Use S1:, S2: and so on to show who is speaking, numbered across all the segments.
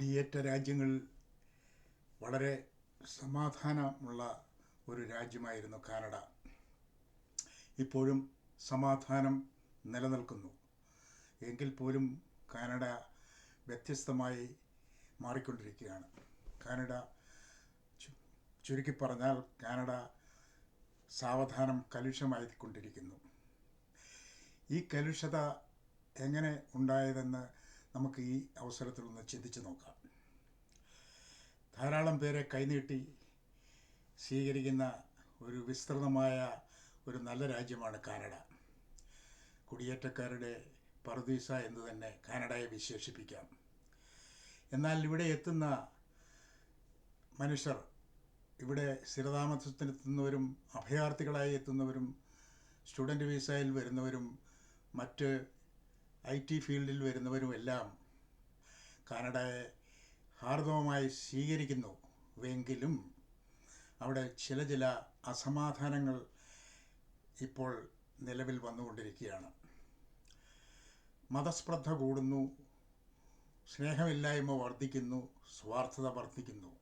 S1: കുടിയേറ്റ രാജ്യങ്ങളിൽ വളരെ സമാധാനമുള്ള ഒരു രാജ്യമായിരുന്നു കാനഡ. ഇപ്പോഴും സമാധാനം നിലനിൽക്കുന്നു. എങ്കിൽ പോലും കാനഡ വ്യത്യസ്തമായി മാറിക്കൊണ്ടിരിക്കുകയാണ്. കാനഡ ചുരുക്കി പറഞ്ഞാൽ കാനഡ സാവധാനം കലുഷമായിക്കൊണ്ടിരിക്കുന്നു. ഈ കലുഷത എങ്ങനെ ഉണ്ടായതെന്ന് നമുക്ക് ഈ അവസരത്തിൽ ഒന്ന് ചിന്തിച്ചു നോക്കാം. ധാരാളം പേരെ കൈനീട്ടി സ്വീകരിക്കുന്ന ഒരു വിസ്തൃതമായ ഒരു നല്ല രാജ്യമാണ് കാനഡ. കുടിയേറ്റക്കാരുടെ പറുദീസ എന്ന് തന്നെ കാനഡയെ വിശേഷിപ്പിക്കാം. എന്നാൽ ഇവിടെ എത്തുന്ന മനുഷ്യർ ഇവിടെ സ്ഥിരതാമസത്തിനെത്തുന്നവരും അഭയാർത്ഥികളായി എത്തുന്നവരും സ്റ്റുഡന്റ് വിസയിൽ വരുന്നവരും മറ്റ് ഐ ടി ഫീൽഡിൽ വരുന്നവരും എല്ലാം കാനഡയെ ഹാർദവമായി സ്വീകരിക്കുന്നു. എങ്കിലും അവിടെ ചില ചില അസമാധാനങ്ങൾ ഇപ്പോൾ നിലവിൽ വന്നുകൊണ്ടിരിക്കുകയാണ്. മതസ്പ്രദ്ധ കൂടുന്നു സ്നേഹമില്ലായ്മ വർദ്ധിക്കുന്നു സ്വാർത്ഥത വർദ്ധിക്കുന്നു.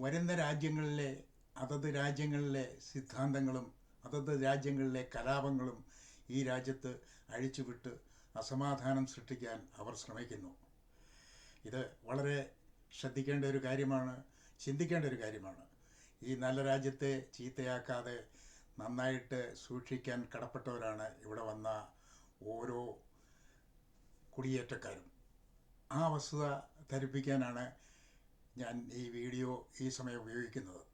S1: വരുന്ന രാജ്യങ്ങളിലെ അതത് രാജ്യങ്ങളിലെ സിദ്ധാന്തങ്ങളും അതത് രാജ്യങ്ങളിലെ കലാപങ്ങളും ഈ രാജ്യത്ത് അഴിച്ചുവിട്ട് അസമാധാനം സൃഷ്ടിക്കാൻ അവർ ശ്രമിക്കുന്നു. ഇത് വളരെ ശ്രദ്ധിക്കേണ്ട ഒരു കാര്യമാണ് ചിന്തിക്കേണ്ട ഒരു കാര്യമാണ്. ഈ നല്ല രാജ്യത്തെ ചീത്തയാക്കാതെ നന്നായിട്ട് സൂക്ഷിക്കാൻ കടപ്പെട്ടവരാണ് ഇവിടെ വന്ന ഓരോ കുടിയേറ്റക്കാരും. ആ വസ്തുത ധരിപ്പിക്കാനാണ് ഞാൻ ഈ വീഡിയോ ഈ സമയം ഉപയോഗിക്കുന്നത്.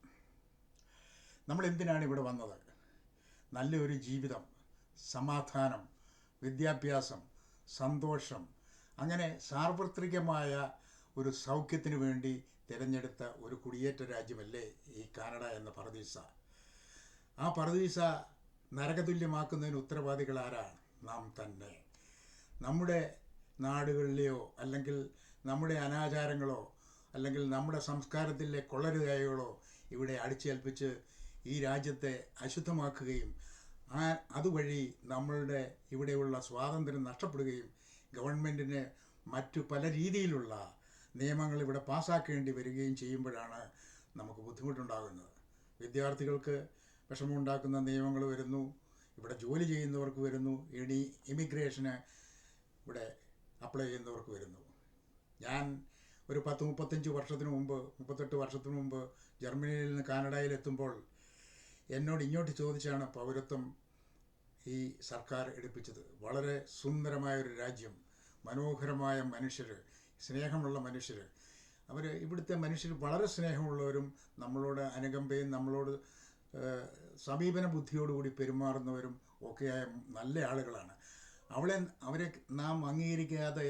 S1: നമ്മൾ എന്തിനാണ് ഇവിടെ വന്നത്? നല്ലൊരു ജീവിതം സമാധാനം വിദ്യാഭ്യാസം സന്തോഷം അങ്ങനെ സാർവത്രികമായ ഒരു സൗഖ്യത്തിന് വേണ്ടി തിരഞ്ഞെടുത്ത ഒരു കുടിയേറ്റ രാജ്യമല്ലേ ഈ കാനഡ എന്ന പർദീസ. ആ പർദീസ നരകതുല്യമാക്കുന്നതിന് ഉത്തരവാദികൾ ആരാണ് നാം തന്നെ. നമ്മുടെ നാടുകളിലെയോ അല്ലെങ്കിൽ നമ്മുടെ അനാചാരങ്ങളോ അല്ലെങ്കിൽ നമ്മുടെ സംസ്കാരത്തിലെ കൊള്ളരുതായകളോ ഇവിടെ അടിച്ചേൽപ്പിച്ച് ഈ രാജ്യത്തെ അശുദ്ധമാക്കുകയും ആ അതുവഴി നമ്മളുടെ ഇവിടെയുള്ള സ്വാതന്ത്ര്യം നഷ്ടപ്പെടുകയും ഗവൺമെന്റിന് മറ്റു പല രീതിയിലുള്ള നിയമങ്ങൾ ഇവിടെ പാസ്സാക്കേണ്ടി വരികയും ചെയ്യുമ്പോഴാണ് നമുക്ക് ബുദ്ധിമുട്ടുണ്ടാകുന്നത്. വിദ്യാർത്ഥികൾക്ക് വിഷമമുണ്ടാക്കുന്ന നിയമങ്ങൾ വരുന്നു ഇവിടെ ജോലി ചെയ്യുന്നവർക്ക് വരുന്നു ഇനി ഇമിഗ്രേഷന് ഇവിടെ അപ്ലൈ ചെയ്യുന്നവർക്ക് വരുന്നു. ഞാൻ ഒരു പത്ത് മുപ്പത്തഞ്ച് വർഷത്തിന് മുമ്പ് മുപ്പത്തെട്ട് വർഷത്തിന് മുമ്പ് ജർമ്മനിയിൽ നിന്ന് കാനഡയിൽ എത്തുമ്പോൾ എന്നോട് ഇങ്ങോട്ട് ചോദിച്ചാണ് പൗരത്വം ഈ സർക്കാർ എടുപ്പിച്ചത്. വളരെ സുന്ദരമായ ഒരു രാജ്യം മനോഹരമായ മനുഷ്യർ സ്നേഹമുള്ള മനുഷ്യർ അവർ ഇവിടുത്തെ മനുഷ്യർ വളരെ സ്നേഹമുള്ളവരും നമ്മളോട് അനുകമ്പയും നമ്മളോട് സമീപന ബുദ്ധിയോടുകൂടി പെരുമാറുന്നവരും ഒക്കെയായ നല്ല ആളുകളാണ്. അവളെ അവരെ നാം അംഗീകരിക്കാതെ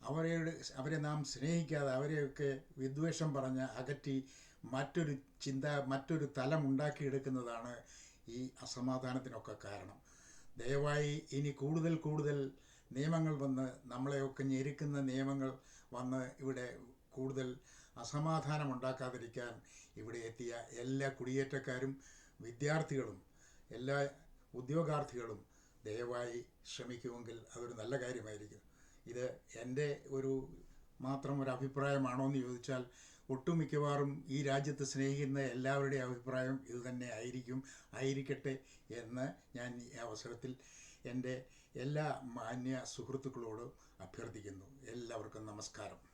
S1: അവരെ അവരെ നാം സ്നേഹിക്കാതെ അവരെയൊക്കെ വിദ്വേഷം പറഞ്ഞ് അകറ്റി മറ്റൊരു ചിന്ത മറ്റൊരു തലം ഉണ്ടാക്കിയെടുക്കുന്നതാണ് ഈ അസമാധാനത്തിനൊക്കെ കാരണം. ദയവായി ഇനി കൂടുതൽ കൂടുതൽ നിയമങ്ങൾ വന്ന് നമ്മളെയൊക്കെ ഞെരുക്കുന്ന നിയമങ്ങൾ വന്ന് ഇവിടെ കൂടുതൽ അസമാധാനം ഉണ്ടാക്കാതിരിക്കാൻ ഇവിടെ എത്തിയ എല്ലാ കുടിയേറ്റക്കാരും വിദ്യാർത്ഥികളും എല്ലാ ഉദ്യോഗാർത്ഥികളും ദയവായി ശ്രമിക്കുമെങ്കിൽ അതൊരു നല്ല കാര്യമായിരിക്കും. ഇത് എന്റെ ഒരു മാത്രം ഒരു അഭിപ്രായമാണോ എന്ന് ചോദിച്ചാൽ ഒട്ടുമിക്കവാറും ഈ രാജ്യത്തെ സ്നേഹിക്കുന്ന എല്ലാവരുടെയും അഭിപ്രായം ഇതുതന്നെ ആയിരിക്കും ആയിരിക്കട്ടെ എന്ന് ഞാൻ ഈ അവസരത്തിൽ എന്റെ എല്ലാ മാന്യ സുഹൃത്തുക്കളോടും അഭ്യർത്ഥിക്കുന്നു. എല്ലാവർക്കും നമസ്കാരം.